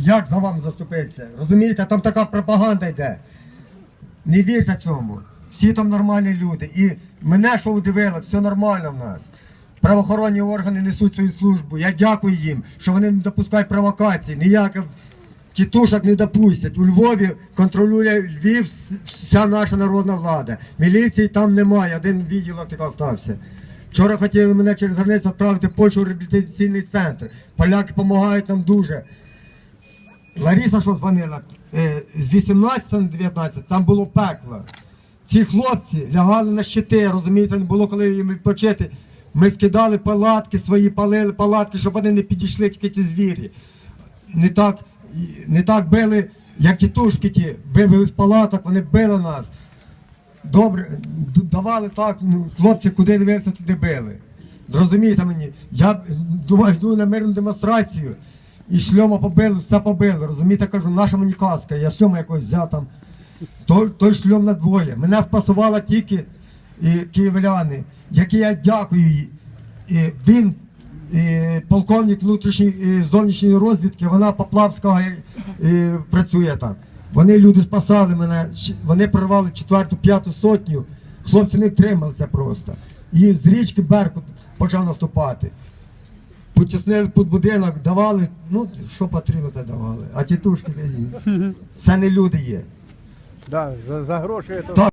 як за вами заступитися. Розумієте, там така пропаганда йде. Не вірте цьому. Всі там нормальні люди. І мене що удивило, все нормально в нас. Правоохоронні органи несуть свою службу. Я дякую їм, що вони не допускають провокацій. Ніяких тітушок не допустять. У Львові контролює Львів вся наша народна влада. Міліції там немає, один відділок тільки остався. Вчора хотіли мене через границю відправити в Польщу в реабілітаційний центр. Поляки допомагають нам дуже. Лариса, що дзвонила, е, з 18 на 19 там було пекло. Ці хлопці лягали на щити, розумієте, не було коли їм відпочити. Ми скидали палатки свої, палили палатки, щоб вони не підійшли тільки ті звірі. Не так, не так били, як тітушки ті, вибили з палаток, вони били нас. Добре, давали так, ну, хлопці, куди дивилися, туди били. Зрозумієте мені, я думаю, йду на мирну демонстрацію, і шльома побили, все побили. Розумієте, кажу, наша мені казка, я шльома якось взяв там. Той, той шльом на двоє. Мене спасувала тільки і, київляни, які я дякую. І він, і, полковник внутрішньої зовнішньої розвідки, вона Поплавського і, працює там. Вони люди спасали мене, вони прорвали четверту, п'яту сотню. Хлопці не втрималися просто. І з річки Беркут почав наступати. Потіснили під будинок, давали, ну що потрібно, то давали. А тітушки, це не люди є. Да, за, за гроші Так.